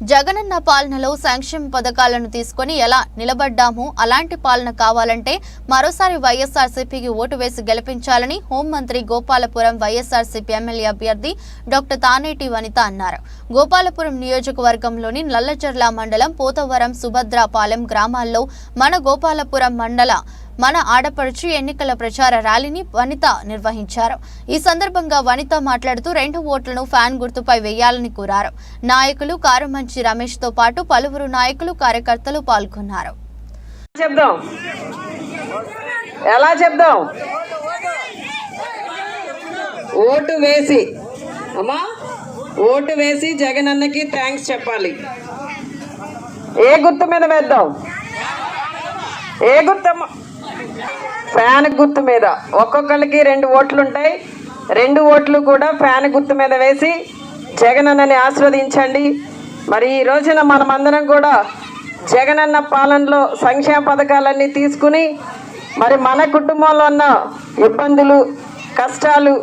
జగనన్న పాలనలో సంక్షేమ పథకాలను తీసుకొని ఎలా నిలబడ్డామో? అలాంటి పాలన కావాలంటే మరోసారి వైఎస్ఆర్సీపీకి ఓటు వేసి గెలిపించాలని హోంమంత్రి గోపాలపురం వైఎస్ఆర్సీపీ ఎమ్మెల్యే అభ్యర్థి డాక్టర్ తానేటి వనిత అన్నారు. గోపాలపురం నియోజకవర్గంలోని నల్లచర్ల మండలం పోతవరం సుభద్రాపాలెం గ్రామాల్లో మన గోపాలపురం మండల మన ఆడపడుచు ఎన్నికల ప్రచార ర్యాలీని వనిత నిర్వహించారు. ఈ సందర్భంగా వనిత మాట్లాడుతూ రెండు ఓట్లను ఫ్యాన్ గుర్తుపై వేయాలని కోరారు. నాయకులు కారుమంచి రమేష్తో పాటు పలువురు నాయకులు కార్యకర్తలు పాల్గొన్నారు. చెప్దాం? ఎలా చెప్దాం? ఓటు వేసి అమ్మా ఓటు వేసి జగన్ అన్నకి థ్యాంక్స్ చెప్పాలి. ఏ గుర్తు మీద వేద్దాం? ఏ గుర్తమ్మ ఫ్యాన్ గుర్తు మీద. ఒక్కొక్కరికి రెండు ఓట్లు ఉంటాయి రెండు ఓట్లు కూడా ఫ్యాన్ గుర్తు మీద వేసి జగన్ అన్నని ఆస్వాదించండి మరి ఈ రోజున మనమందరం కూడా జగనన్న పాలనలో సంక్షేమ పథకాలన్నీ తీసుకుని మరి మన కుటుంబంలో ఉన్న ఇబ్బందులు కష్టాలు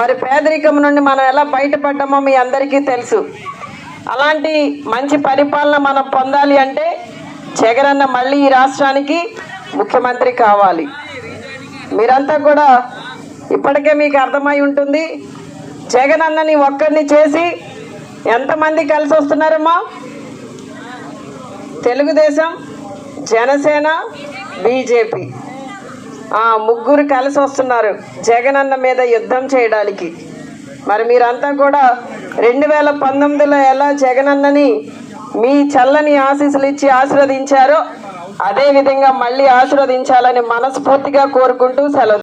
మరి పేదరికం నుండి మనం ఎలా బయటపడ్డామో మీ అందరికీ తెలుసు. అలాంటి మంచి పరిపాలన మనం పొందాలి అంటే జగనన్న మళ్ళీ ఈ రాష్ట్రానికి ముఖ్యమంత్రి కావాలి. మీరంతా కూడా ఇప్పటికే మీకు అర్థమై ఉంటుంది. జగన్ అన్నని ఒక్కరిని చేసి ఎంతమంది కలిసి వస్తున్నారమ్మా? తెలుగుదేశం జనసేన బీజేపీ. ఆ ముగ్గురు కలిసి వస్తున్నారు జగన్ అన్న మీద యుద్ధం చేయడానికి. మరి మీరంతా కూడా రెండు వేల పంతొమ్మిదిలో ఎలా జగన్ అన్నని మీ చల్లని ఆశీస్సులు ఇచ్చి ఆశీర్వదించారో అదే విధంగా మళ్ళీ ఆశీర్వదించాలని మనస్ఫూర్తిగా కోరుకుంటూ సెలవు